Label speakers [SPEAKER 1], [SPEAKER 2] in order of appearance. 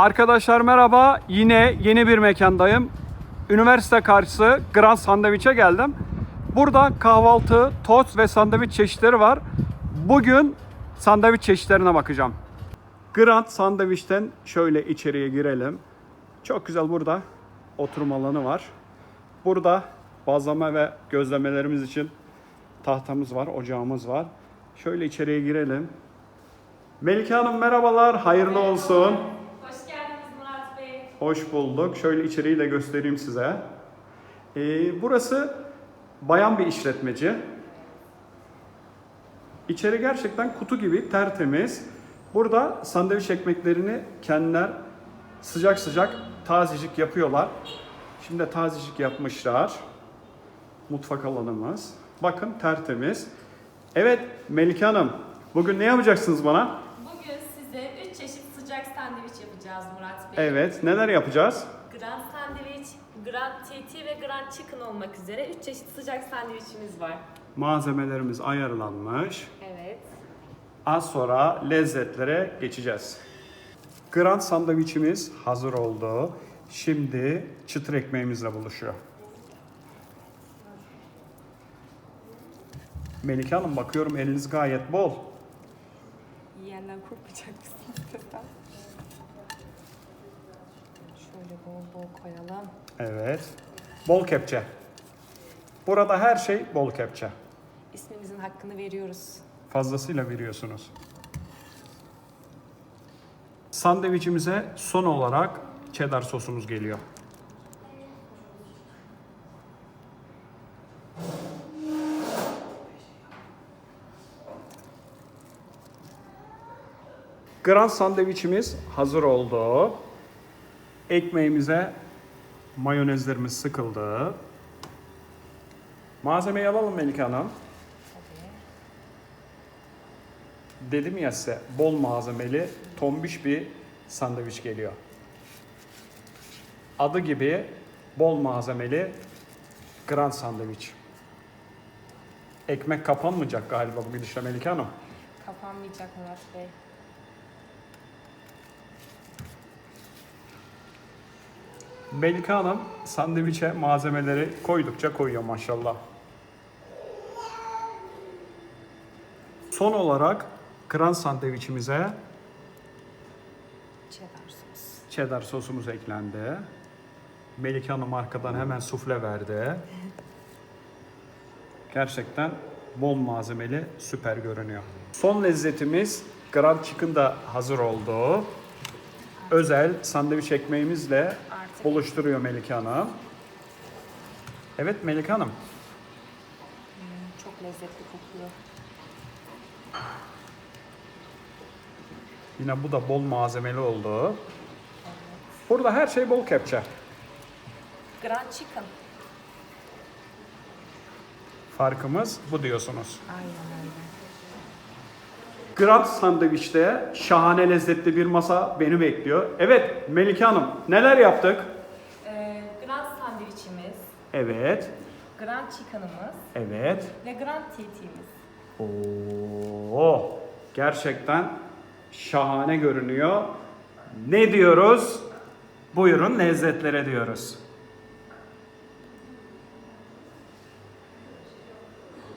[SPEAKER 1] Arkadaşlar merhaba. Yine yeni bir mekandayım. Üniversite karşısı Grand Sandviç'e geldim. Burada kahvaltı, tost ve sandviç çeşitleri var. Bugün sandviç çeşitlerine bakacağım. Grand Sandviç'ten şöyle içeriye girelim. Çok güzel burada oturma alanı var. Burada bazlama ve gözlemelerimiz için tahtamız var, ocağımız var. Şöyle içeriye girelim. Melike Hanım merhabalar, hayırlı olsun.
[SPEAKER 2] Hoş geldiniz Murat Bey.
[SPEAKER 1] Hoş bulduk. Şöyle içeriği de göstereyim size. Ee, burası bayan bir işletmeci. İçeri gerçekten kutu gibi tertemiz. Burada sandviç ekmeklerini kendiler sıcak sıcak tazecik yapıyorlar. Şimdi de tazecik yapmışlar. Mutfak alanımız. Bakın tertemiz. Evet Melike Hanım, bugün ne yapacaksınız bana?
[SPEAKER 2] Bugün size 3 çeşit sıcak sandviç yapacağız Murat Bey.
[SPEAKER 1] Evet, neler yapacağız?
[SPEAKER 2] Grand sandviç, Grand TT ve Grand Chicken olmak üzere 3 çeşit sıcak sandviçimiz var.
[SPEAKER 1] Malzemelerimiz ayarlanmış.
[SPEAKER 2] Evet.
[SPEAKER 1] Az sonra lezzetlere geçeceğiz. Grand sandviçimiz hazır oldu. Şimdi çıtır ekmeğimizle buluşuyor. Melike Hanım bakıyorum eliniz gayet bol.
[SPEAKER 2] Mısınız lütfen? Şöyle bol bol koyalım.
[SPEAKER 1] Evet. Bol kepçe. Burada her şey bol kepçe.
[SPEAKER 2] İsmimizin hakkını veriyoruz.
[SPEAKER 1] Fazlasıyla veriyorsunuz. Sandviçimize son olarak cheddar sosumuz geliyor. Grand sandviçimiz hazır oldu. Ekmeğimize mayonezlerimiz sıkıldı. Malzemeyi alalım Melike Hanım. Dedim ya size bol malzemeli, tombiş bir sandviç geliyor. Adı gibi bol malzemeli grand sandviç. Ekmek kapanmayacak galiba bu gidişle Melike Hanım.
[SPEAKER 2] Kapanmayacak Murat Bey.
[SPEAKER 1] Melike Hanım sandviçe malzemeleri koydukça koyuyor maşallah. Son olarak grand sandviçimize
[SPEAKER 2] Cheddar sos.
[SPEAKER 1] cheddar sosumuz eklendi. Melike Hanım arkadan hemen sufle verdi. Gerçekten bol malzemeli, süper görünüyor. Son lezzetimiz Grand Chicken da hazır oldu. Özel sandviç ekmeğimizle
[SPEAKER 2] Artık
[SPEAKER 1] buluşturuyor Melike Hanım. Evet Melike Hanım.
[SPEAKER 2] Hmm, çok lezzetli kokuyor.
[SPEAKER 1] Yine bu da bol malzemeli oldu. Burada her şey bol kepçe.
[SPEAKER 2] Grand Chicken.
[SPEAKER 1] Farkımız bu diyorsunuz.
[SPEAKER 2] Aynen öyle.
[SPEAKER 1] Grand sandviçte şahane lezzetli bir masa beni bekliyor. Evet Melike Hanım neler yaptık?
[SPEAKER 2] Ee, Grand sandviçimiz,
[SPEAKER 1] Evet,
[SPEAKER 2] Grand Chicken'ımız
[SPEAKER 1] evet.
[SPEAKER 2] ve Grand TT'miz.
[SPEAKER 1] Oo, gerçekten şahane görünüyor. Ne diyoruz? Buyurun lezzetlere diyoruz.